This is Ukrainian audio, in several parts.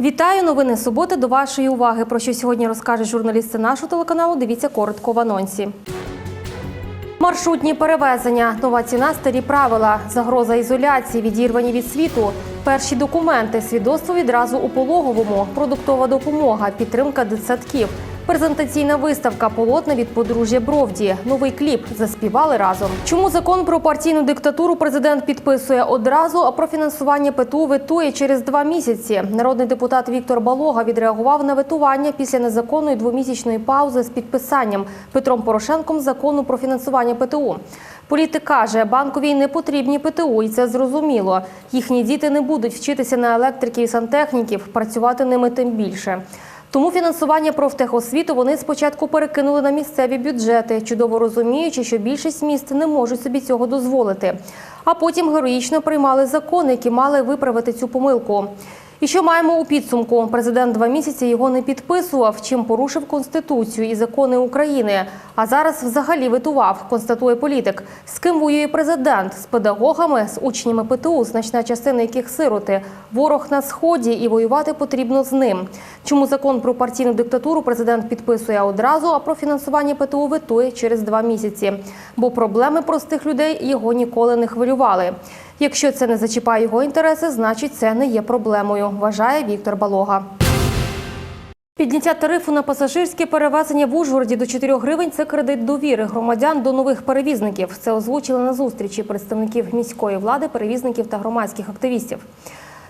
Вітаю! Новини суботи до вашої уваги. Про що сьогодні розкажуть журналісти нашого телеканалу. Дивіться коротко в анонсі. Маршрутні перевезення, нова ціна, старі правила, загроза ізоляції, відірвані від світу, перші документи, свідоцтво відразу у пологовому, продуктова допомога, підтримка дитсадків, презентаційна виставка, полотна від подружжя Бровді, новий кліп заспівали разом. Чому закон про партійну диктатуру президент підписує одразу, а про фінансування ПТУ ветує через два місяці? Народний депутат Віктор Балога відреагував на ветування після незаконної двомісячної паузи з підписанням Петром Порошенком закону про фінансування ПТУ. Політик каже, банковій не потрібні ПТУ, і це зрозуміло. Їхні діти не будуть вчитися на електриків і сантехніків, працювати ними тим більше. Тому фінансування профтехосвіту вони спочатку перекинули на місцеві бюджети, чудово розуміючи, що більшість міст не можуть собі цього дозволити. А потім героїчно приймали закони, які мали виправити цю помилку. І що маємо у підсумку? Президент два місяці його не підписував, чим порушив конституцію і закони України. А зараз взагалі витував, констатує політик. З ким воює президент? З педагогами, з учнями ПТУ, значна частина яких сироти. Ворог на сході і воювати потрібно з ним. Чому закон про партійну диктатуру президент підписує одразу, а про фінансування ПТУ ветує через два місяці? Бо проблеми простих людей його ніколи не хвилювали. Якщо це не зачіпає його інтереси, значить це не є проблемою, вважає Віктор Балога. Підняття тарифу на пасажирське перевезення в Ужгороді до 4 гривень – це кредит довіри громадян до нових перевізників. Це озвучили на зустрічі представників міської влади, перевізників та громадських активістів.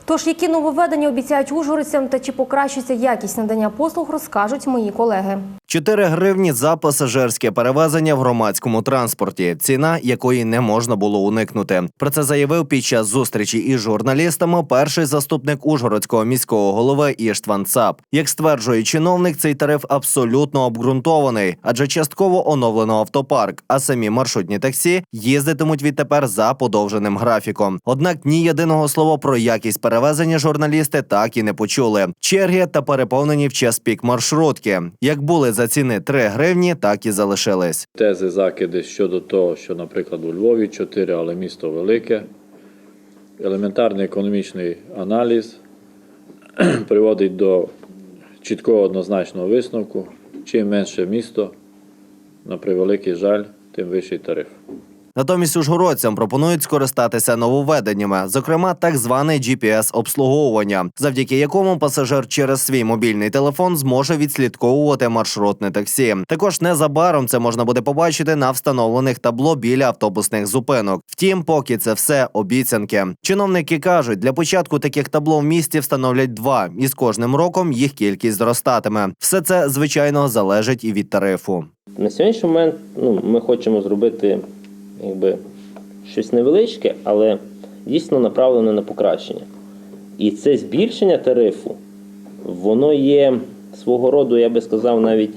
Тож, які нововведення обіцяють ужгородцям та чи покращиться якість надання послуг, розкажуть мої колеги. 4 гривні за пасажирське перевезення в громадському транспорті, ціна якої не можна було уникнути. Про це заявив під час зустрічі із журналістами перший заступник Ужгородського міського голови Іштван Цап. Як стверджує чиновник, цей тариф абсолютно обґрунтований, адже частково оновлено автопарк, а самі маршрутні таксі їздитимуть відтепер за подовженим графіком. Однак ні єдиного слова про якість перевезення журналісти так і не почули. Черги та переповнені в час пік маршрутки. Як були за ціни 3 гривні, так і залишились. Тези, закиди щодо того, що, наприклад, у Львові 4, але місто велике. Елементарний економічний аналіз приводить до чіткого однозначного висновку. Чим менше місто, на превеликий жаль, тим вищий тариф. Натомість ужгородцям пропонують скористатися нововведеннями, зокрема так зване GPS-обслуговування, завдяки якому пасажир через свій мобільний телефон зможе відслідковувати маршрутне таксі. Також незабаром це можна буде побачити на встановлених табло біля автобусних зупинок. Втім, поки це все обіцянки. Чиновники кажуть, для початку таких табло в місті встановлять два, і з кожним роком їх кількість зростатиме. Все це звичайно залежить і від тарифу. На сьогоднішній момент ну, ми хочемо зробити якби, щось невеличке, але дійсно направлене на покращення. І це збільшення тарифу, воно є свого роду, я би сказав, навіть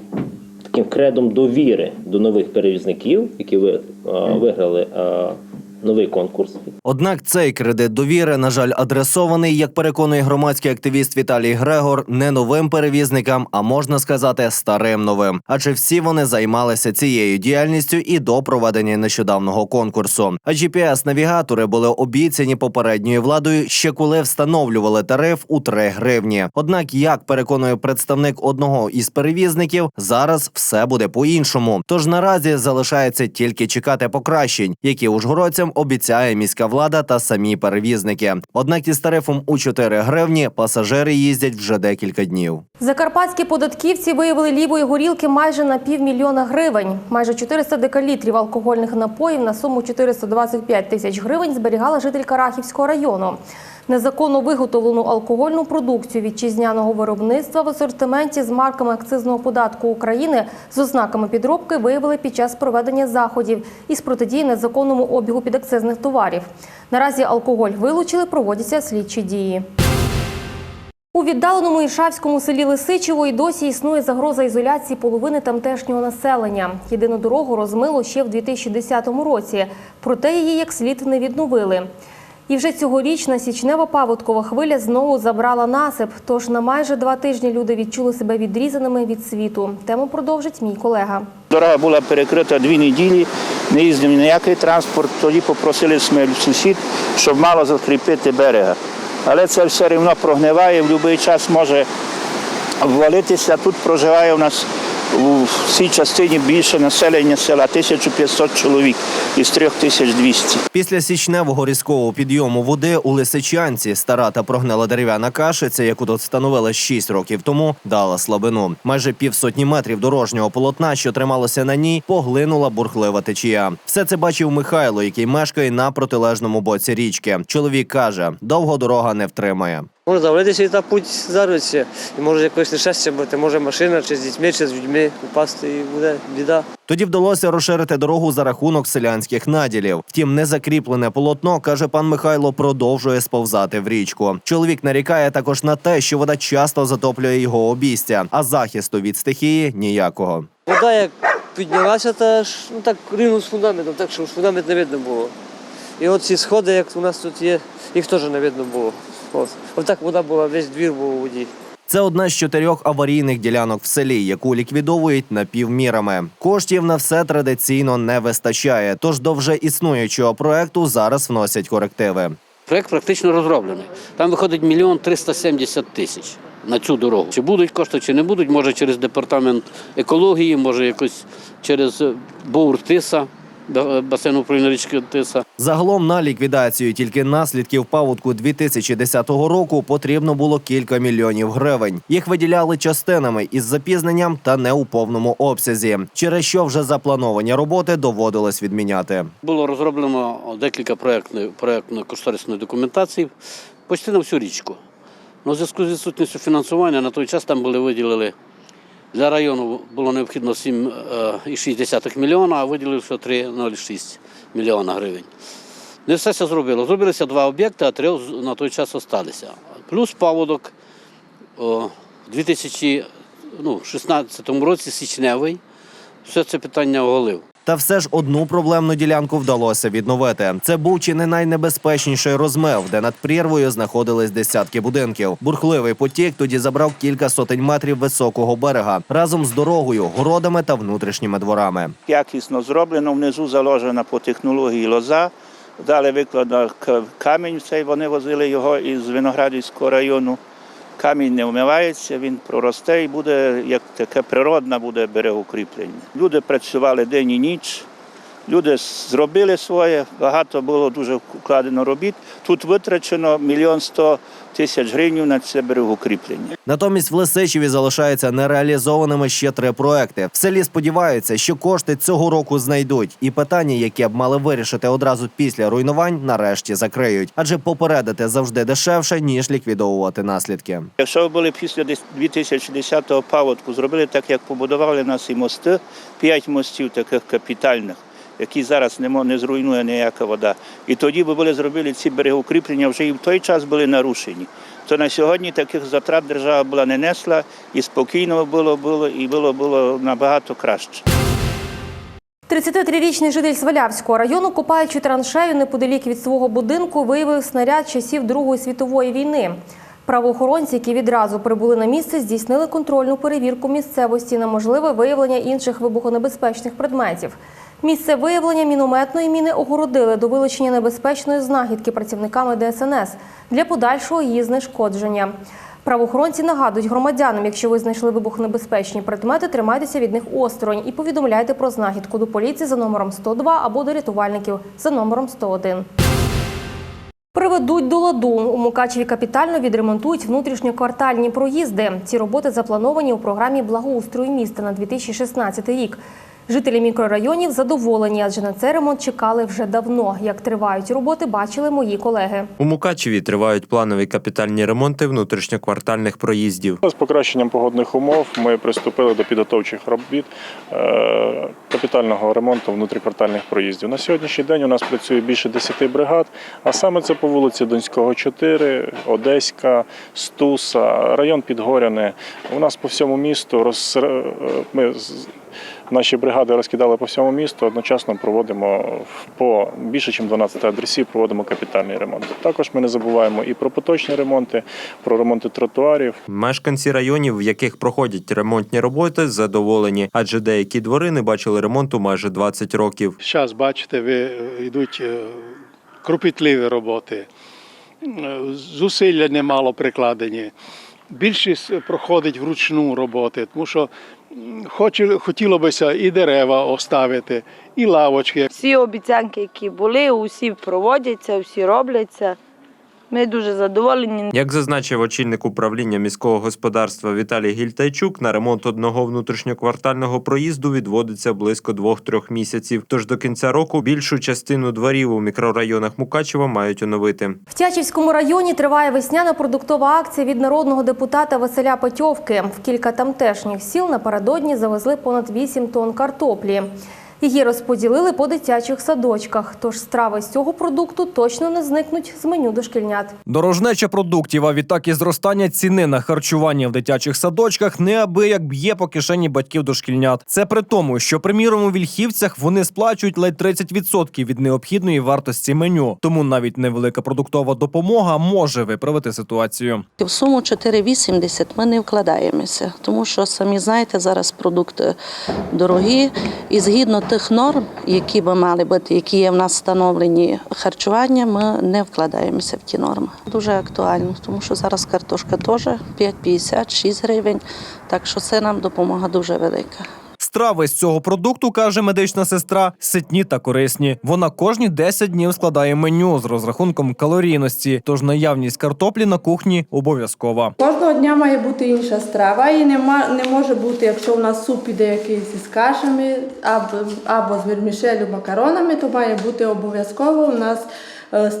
таким кредом довіри до нових перевізників, які ви, виграли новий конкурс. Однак цей кредит довіри, на жаль, адресований, як переконує громадський активіст Віталій Грегор, не новим перевізникам, а можна сказати, старим новим. Адже всі вони займалися цією діяльністю і до проведення нещодавнього конкурсу. А GPS-навігатори були обіцяні попередньою владою ще коли встановлювали тариф у 3 гривні. Однак, як переконує представник одного із перевізників, зараз все буде по-іншому. Тож наразі залишається тільки чекати покращень, які ужгородцям обіцяє міська влада та самі перевізники. Однак із тарифом у 4 гривні пасажири їздять вже декілька днів. Закарпатські податківці виявили лівої горілки майже на півмільйона гривень. Майже 400 декалітрів алкогольних напоїв на суму 425 тисяч гривень зберігала жителька Рахівського району. Незаконно виготовлену алкогольну продукцію вітчизняного виробництва в асортименті з марками акцизного податку України з ознаками підробки виявили під час проведення заходів із протидії незаконному обігу підакцизних товарів. Наразі алкоголь вилучили, проводяться слідчі дії. У віддаленому Іршавському селі Лисичево й досі існує загроза ізоляції половини тамтешнього населення. Єдину дорогу розмило ще в 2010 році, проте її як слід не відновили. І вже цьогорічна січнева паводкова хвиля знову забрала насип. Тож на майже два тижні люди відчули себе відрізаними від світу. Тему продовжить мій колега. Дорога була перекрита дві неділі, не їздив ніякий транспорт. Тоді попросили сусід, щоб мало закріпити берега. але це все одно прогниває, в будь-який час може обвалитися. Тут проживає у нас у цій частині більше населення села 1500 чоловік із 3200. Після січневого різкого підйому води у Лисичанці стара та прогнила дерев'яна кашиця, яку тут встановили 6 років тому, дала слабину. Майже півсотні метрів дорожнього полотна, що трималося на ній, поглинула бурхлива течія. Все це бачив Михайло, який мешкає на протилежному боці річки. Чоловік каже: довго дорога не втримає. Може завалитися і та путь зарветься, і може якось нещастя бути, може машина чи з дітьми, чи з людьми упасти, і буде біда. Тоді вдалося розширити дорогу за рахунок селянських наділів. Втім, незакріплене полотно, каже пан Михайло, продовжує сповзати в річку. Чоловік нарікає також на те, що вода часто затоплює його обійстя, а захисту від стихії ніякого. Вода як піднялася, та ж ну так рівно з фундаментом, так що фундамент не видно було. І от ці сходи, як у нас тут є, їх теж не видно було. От. Отак вода була, весь двір був у воді. Це одна з чотирьох аварійних ділянок в селі, яку ліквідовують напівмірами. Коштів на все традиційно не вистачає. Тож до вже існуючого проекту зараз вносять корективи. Проект практично розроблений. Там виходить мільйон 370 тисяч на цю дорогу. Чи будуть кошти, чи не будуть, може через департамент екології, може якось через е, Тиса, управління річки Тиса. Загалом на ліквідацію тільки наслідків паводку 2010 року потрібно було кілька мільйонів гривень. Їх виділяли частинами із запізненням та не у повному обсязі, через що вже заплановані роботи доводилось відміняти. Було розроблено декілька проєктно-кошторисної документації почти на всю річку. Ну, зв'язку з відсутністю фінансування на той час там були виділили для району було необхідно 7,6 мільйона, а виділили всього 3,06 мільйона гривень. Не все це зробило. Зробилися два об'єкти, а три на той час залишилися. Плюс паводок о, 2016 році січневий. Все це питання оголив. Та все ж одну проблемну ділянку вдалося відновити. Це був чи не найнебезпечніший розмив, де над прірвою знаходились десятки будинків. Бурхливий потік тоді забрав кілька сотень метрів високого берега разом з дорогою, городами та внутрішніми дворами. Якісно зроблено, внизу заложена по технології лоза. Далі викладено к- камінь, цей вони возили його із Виноградівського району. Камінь не вмивається, він проросте і буде як таке природне буде берегоукріплення. Люди працювали день і ніч, люди зробили своє, багато було дуже вкладено робіт. Тут витрачено мільйон сто тисяч гривень на це берегоукріплення. Натомість в Лисичеві залишаються нереалізованими ще три проекти. В селі сподіваються, що кошти цього року знайдуть, і питання, яке б мали вирішити одразу після руйнувань, нарешті закриють, адже попередити завжди дешевше ніж ліквідовувати наслідки. Якщо ви були після десь 2010 паводку, зробили так, як побудували нас і мости, п'ять мостів таких капітальних, які зараз не, не зруйнує ніяка вода. І тоді би були зробили ці берегоукріплення, вже і в той час були нарушені. То на сьогодні таких затрат держава була не несла, і спокійно було, було і було, було набагато краще. 33-річний житель Свалявського району, копаючи траншею неподалік від свого будинку, виявив снаряд часів Другої світової війни. Правоохоронці, які відразу прибули на місце, здійснили контрольну перевірку місцевості на можливе виявлення інших вибухонебезпечних предметів. Місце виявлення мінометної міни огородили до вилучення небезпечної знахідки працівниками ДСНС для подальшого її знешкодження. Правоохоронці нагадують громадянам, якщо ви знайшли вибухонебезпечні предмети, тримайтеся від них осторонь і повідомляйте про знахідку до поліції за номером 102 або до рятувальників за номером 101. Приведуть до ладу. У Мукачеві капітально відремонтують внутрішньоквартальні проїзди. Ці роботи заплановані у програмі благоустрою міста на 2016 рік. Жителі мікрорайонів задоволені, адже на цей ремонт чекали вже давно. Як тривають роботи, бачили мої колеги. У Мукачеві тривають планові капітальні ремонти внутрішньоквартальних проїздів. З покращенням погодних умов ми приступили до підготовчих робіт е, капітального ремонту внутріквартальних проїздів. На сьогоднішній день у нас працює більше 10 бригад, а саме це по вулиці Донського, 4, Одеська, Стуса, район Підгоряне. У нас по всьому місту роз... е, ми з- Наші бригади розкидали по всьому місту. Одночасно проводимо по більше, ніж 12 адресів, проводимо капітальний ремонт. Також ми не забуваємо і про поточні ремонти, про ремонти тротуарів. Мешканці районів, в яких проходять ремонтні роботи, задоволені, адже деякі двори не бачили ремонту майже 20 років. Зараз, бачите, ви е, йдуть е, кропітливі роботи. е, зусилля немало прикладені. Більшість проходить вручну роботи, тому що хотіло бися і дерева оставити, і лавочки. Всі обіцянки, які були, усі проводяться, всі робляться. Ми дуже задоволені. Як зазначив очільник управління міського господарства Віталій Гільтайчук, на ремонт одного внутрішньоквартального проїзду відводиться близько двох-трьох місяців. Тож до кінця року більшу частину дворів у мікрорайонах Мукачева мають оновити. В Тячівському районі триває весняна продуктова акція від народного депутата Василя Петьовки. В кілька тамтешніх сіл напередодні завезли понад 8 тонн картоплі. Її розподілили по дитячих садочках, тож страви з цього продукту точно не зникнуть з меню дошкільнят. Дорожнеча продуктів, а відтак і зростання ціни на харчування в дитячих садочках неабияк б'є по кишені батьків дошкільнят. Це при тому, що приміром у вільхівцях вони сплачують ледь 30% від необхідної вартості меню. Тому навіть невелика продуктова допомога може виправити ситуацію. В суму 4,80 ми не вкладаємося, тому що самі знаєте, зараз продукти дорогі, і згідно тих норм, які би мали бути, які є в нас встановлені харчування, ми не вкладаємося в ті норми. Дуже актуально, тому що зараз картошка теж 5,50, 6 гривень. Так що це нам допомога дуже велика. Страви з цього продукту, каже медична сестра, ситні та корисні. Вона кожні 10 днів складає меню з розрахунком калорійності, тож наявність картоплі на кухні обов'язкова. Кожного дня має бути інша страва, і нема, не може бути, якщо у нас суп іде якийсь із кашами або, або з вермішелю макаронами, то має бути обов'язково у нас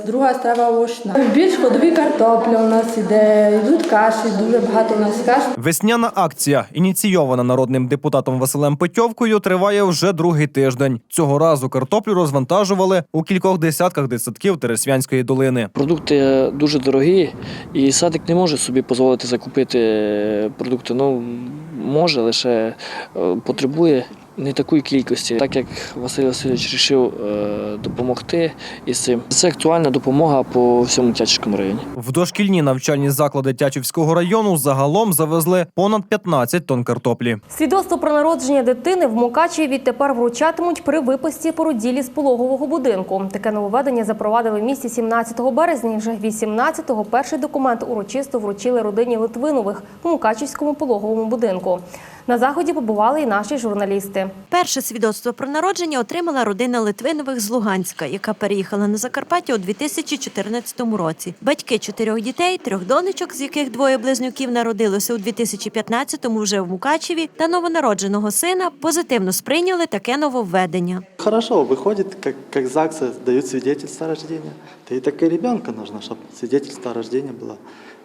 друга страва овочна. Більш ходові картопля у нас іде, йдуть каші, дуже багато у нас каш. Весняна акція, ініційована народним депутатом Василем Петьовкою, триває вже другий тиждень. Цього разу картоплю розвантажували у кількох десятках дитсадків Тересвянської долини. Продукти дуже дорогі, і садик не може собі дозволити закупити е, продукти. Ну, може, лише е, потребує не такої кількості, так як Василь Васильович вирішив допомогти із цим. Це актуальна допомога по всьому Тячівському районі. В дошкільні навчальні заклади Тячівського району загалом завезли понад 15 тонн картоплі. Свідоцтво про народження дитини в Мукачеві відтепер вручатимуть при виписці породілі з пологового будинку. Таке нововведення запровадили в місті 17 березня. Вже 18-го перший документ урочисто вручили родині Литвинових в Мукачівському пологовому будинку. На заході побували і наші журналісти. Перше свідоцтво про народження отримала родина Литвинових з Луганська, яка переїхала на Закарпаття у 2014 році. Батьки чотирьох дітей, трьох донечок, з яких двоє близнюків народилося у 2015-му вже в Мукачеві, та новонародженого сина позитивно сприйняли таке нововведення. Хорошо, выходит, как, как ЗАГСы дают свидетельство о рождении. Да и так и ребенка нужно, чтобы свидетельство о рождении было,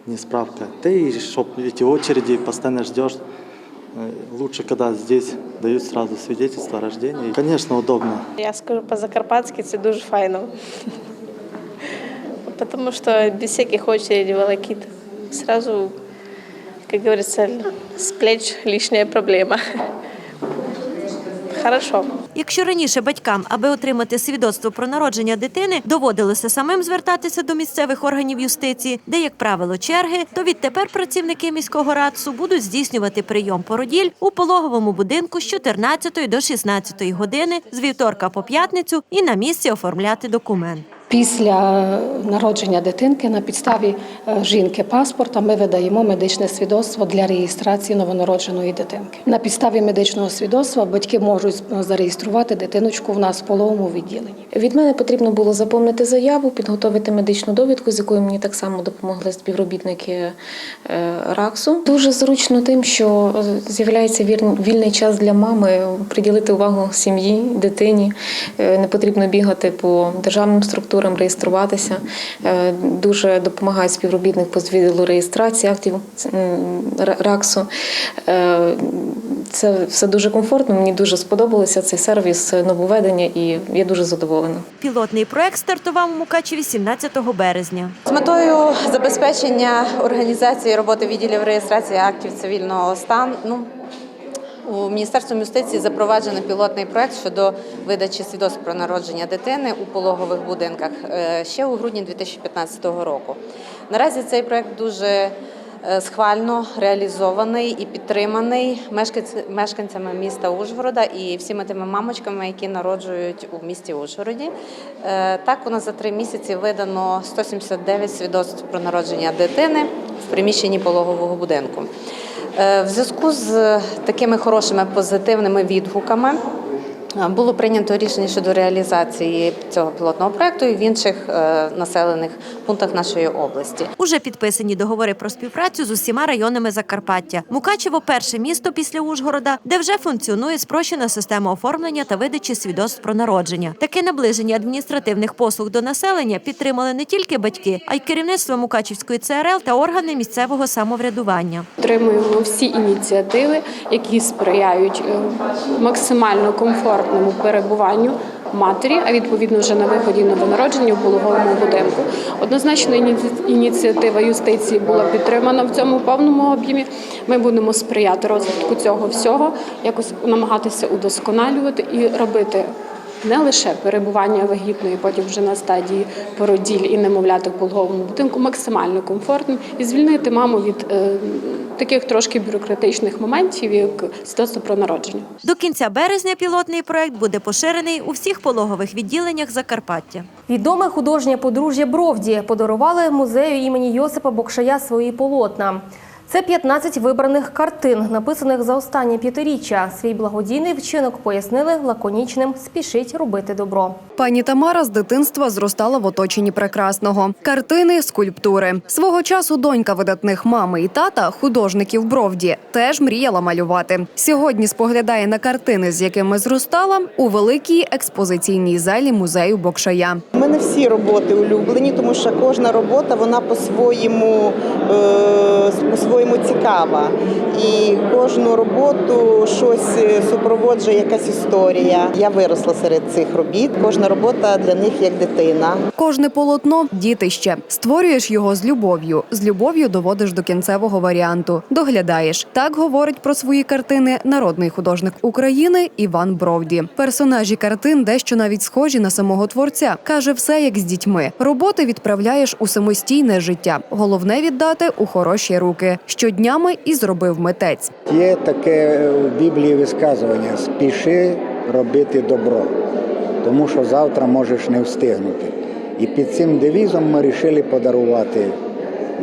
не справка. Да и чтобы эти очереди постоянно ждешь. Э, Лучше, когда здесь дают сразу свидетельство о рождении. Конечно, удобно. Я скажу по-закарпатськи, це дуже файно. Потому что без всяких очередей волокит. Сразу, как говорится, с плеч лишняя проблема. Хорошо. Якщо раніше батькам, аби отримати свідоцтво про народження дитини, доводилося самим звертатися до місцевих органів юстиції, де, як правило, черги, то відтепер працівники міського радсу будуть здійснювати прийом породіль у пологовому будинку з 14 до 16 години з вівторка по п'ятницю і на місці оформляти документ. Після народження дитинки на підставі е, жінки паспорта ми видаємо медичне свідоцтво для реєстрації новонародженої дитинки. На підставі медичного свідоцтва батьки можуть зареєструвати дитиночку в нас в половому відділенні. Від мене потрібно було заповнити заяву, підготовити медичну довідку, з якою мені так само допомогли співробітники е, РАКСу. Дуже зручно тим, що е, з'являється вільний час для мами приділити увагу сім'ї, дитині. Е, Не потрібно бігати по державним структурам, реєструватися. Е, Дуже допомагає співробітник по відділу реєстрації актів РАКСу. Е, Це все дуже комфортно. Мені дуже сподобалося цей сервіс нововведення, і я дуже задоволена. Пілотний проект стартував у Мукачеві 17 березня. З метою забезпечення організації роботи відділів реєстрації актів цивільного стану у Міністерстві юстиції запроваджено пілотний проект щодо видачі свідоцтв про народження дитини у пологових будинках е, ще у грудні 2015 року. Наразі цей проект дуже е, схвально реалізований і підтриманий мешканцями міста Ужгорода і всіми тими мамочками, які народжують у місті Ужгороді. Е, Так, у нас за три місяці видано 179 свідоцтв про народження дитини в приміщенні пологового будинку. Е, В зв'язку з такими хорошими позитивними відгуками е, було прийнято рішення щодо реалізації цього пілотного проекту і в інших е, населених пунктах нашої області. Уже підписані договори про співпрацю з усіма районами Закарпаття. Мукачево перше місто після Ужгорода, де вже функціонує спрощена система оформлення та видачі свідоцтв про народження. Таке наближення адміністративних послуг до населення підтримали не тільки батьки, а й керівництво Мукачівської ЦРЛ та органи місцевого самоврядування. Підтримуємо всі ініціативи, які сприяють е, максимально комфортному перебуванню матері, а відповідно вже на виході новонародження в пологовому будинку. Однозначно, ініці- ініціатива юстиції була підтримана в цьому повному об'ємі. Ми будемо сприяти розвитку цього всього, якось намагатися удосконалювати і робити. Не лише перебування вагітної, потім вже на стадії породіль і немовляти в пологовому будинку максимально комфортним і звільнити маму від е, таких трошки бюрократичних моментів, як свідоцтво про народження. До кінця березня пілотний проект буде поширений у всіх пологових відділеннях Закарпаття. Відоме художнє подружжя Бровді подарували музею імені Йосипа Бокшая свої полотна. Це 15 вибраних картин, написаних за останнє п'ятиріччя. Свій благодійний вчинок пояснили лаконічним спішить робити добро. Пані Тамара з дитинства зростала в оточенні прекрасного. Картини, скульптури. Свого часу донька видатних мами і тата, художників Бровді, теж мріяла малювати. Сьогодні споглядає на картини, з якими зростала, у великій експозиційній залі музею Бокшая. У мене всі роботи улюблені, тому що кожна робота вона по-своєму е, по-своєму цікава. І кожну роботу щось е, супроводжує якась історія. Я виросла серед цих робіт. Кожна робота для них як дитина. Кожне полотно дітище. Створюєш його з любов'ю. З любов'ю доводиш до кінцевого варіанту. Доглядаєш. Так говорить про свої картини народний художник України Іван Бровді. Персонажі картин дещо навіть схожі на самого творця. каже все як з дітьми. Роботи відправляєш у самостійне життя. Головне віддати у хороші руки. Щоднями і зробив митець. Є таке в Біблії висказування: спіши робити добро, тому що завтра можеш не встигнути. І під цим девізом ми вирішили подарувати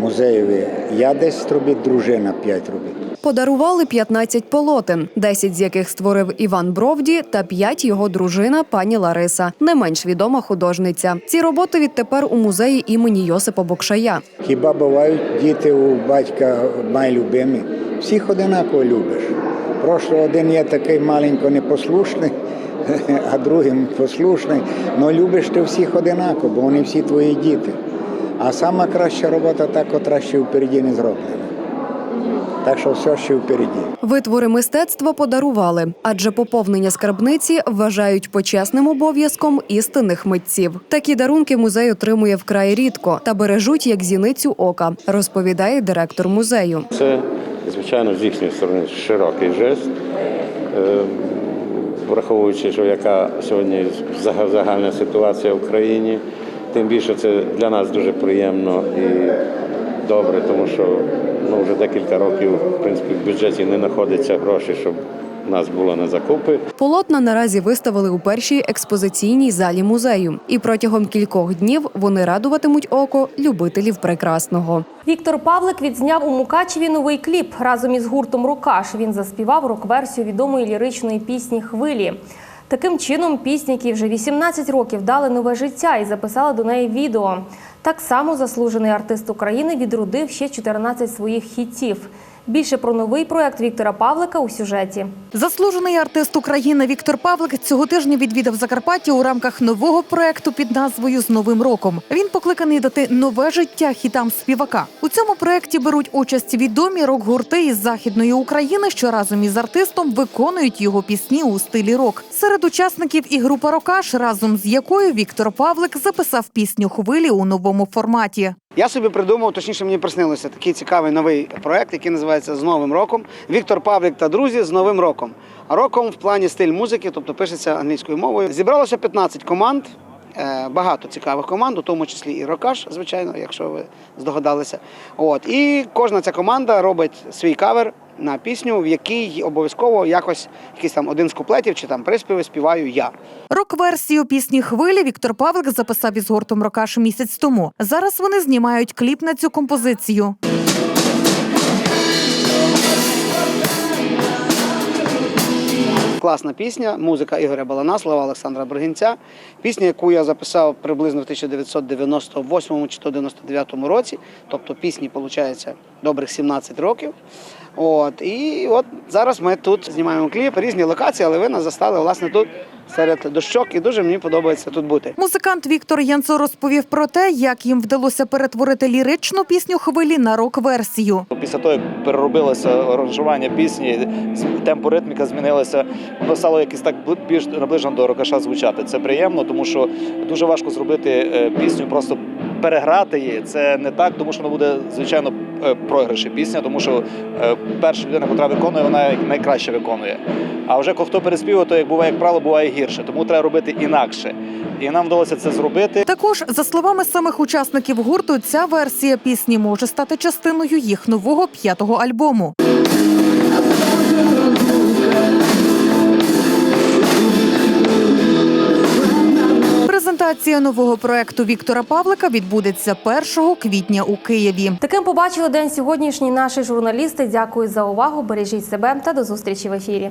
музеєві. Я 10 робіт, дружина 5 робіт. Подарували 15 полотен, 10 з яких створив Іван Бровді, та 5 його дружина пані Лариса, не менш відома художниця. Ці роботи відтепер у музеї імені Йосипа Бокшая. Хіба бувають діти у батька найлюбимі? Всіх одинаково любиш. Просто один є такий маленько непослушний, а другим послушний. Ну любиш ти всіх одинаково, бо вони всі твої діти. А сама краща робота та, котра ще впереді не зроблена. Так що все ще впереді. Витвори мистецтва подарували, адже поповнення скарбниці вважають почесним обов'язком істинних митців. Такі дарунки музей отримує вкрай рідко та бережуть як зіницю ока, розповідає директор музею. Це, звичайно, з їхньої сторони широкий жест, е, враховуючи, що яка сьогодні загальна ситуація в країні. Тим більше це для нас дуже приємно і добре, тому що ну, вже декілька років в принципі, в бюджеті не знаходиться гроші, щоб у нас було на закупи. Полотна наразі виставили у першій експозиційній залі музею, і протягом кількох днів вони радуватимуть око любителів прекрасного. Віктор Павлик відзняв у Мукачеві новий кліп разом із гуртом Рокаш. Він заспівав рок-версію відомої ліричної пісні Хвилі. Таким чином, пісні, які вже 18 років дали нове життя і записали до неї відео. Так само заслужений артист України відродив ще 14 своїх хітів. Більше про новий проект Віктора Павлика у сюжеті. Заслужений артист України Віктор Павлик цього тижня відвідав Закарпаття у рамках нового проекту під назвою З Новим роком. Він покликаний дати нове життя хітам співака. У цьому проекті беруть участь відомі рок-гурти із західної України, що разом із артистом виконують його пісні у стилі рок. Серед учасників і група Рокаш, разом з якою Віктор Павлик записав пісню Хвилі у новому форматі. Я собі придумав, точніше мені приснилося такий цікавий новий проект, який називається З Новим роком. Віктор Павлік та друзі з Новим роком. А роком в плані стиль музики, тобто пишеться англійською мовою. Зібралося 15 команд. Е, багато цікавих команд, у тому числі і Рокаш, звичайно, якщо ви здогадалися. От і кожна ця команда робить свій кавер на пісню, в якій обов'язково якось якийсь там один з куплетів чи там приспіви співаю я. Рок-версію пісні Хвилі Віктор Павлик записав із гуртом Рокаш місяць тому. Зараз вони знімають кліп на цю композицію. Класна пісня, музика Ігоря Балана, слова Олександра Бригінця. Пісня, яку я записав приблизно в 1998 чи то 99 році. Тобто пісні, виходить, добрих 17 років. От, і от зараз ми тут знімаємо кліп, різні локації, але ви нас застали власне тут серед дощок, і дуже мені подобається тут бути. Музикант Віктор Янцо розповів про те, як їм вдалося перетворити ліричну пісню хвилі на рок-версію. Після того, як переробилося аранжування пісні, темпоритміка змінилася, воно стало якось так більш наближено до рокаша звучати. Це приємно, тому що дуже важко зробити е, пісню, просто переграти її. Це не так, тому що воно буде звичайно е, програші пісня, тому що е, перша людина, яка виконує, вона найкраще виконує. А вже хто переспівує, то як буває, як правило, буває гірше. Тому треба робити інакше. І нам вдалося це зробити. Також, за словами самих учасників гурту, ця версія пісні може стати частиною їх нового п'ятого альбому. Презентація нового проекту Віктора Павлика відбудеться 1 квітня у Києві. Таким побачили день сьогоднішній наші журналісти. Дякую за увагу. Бережіть себе та до зустрічі в ефірі.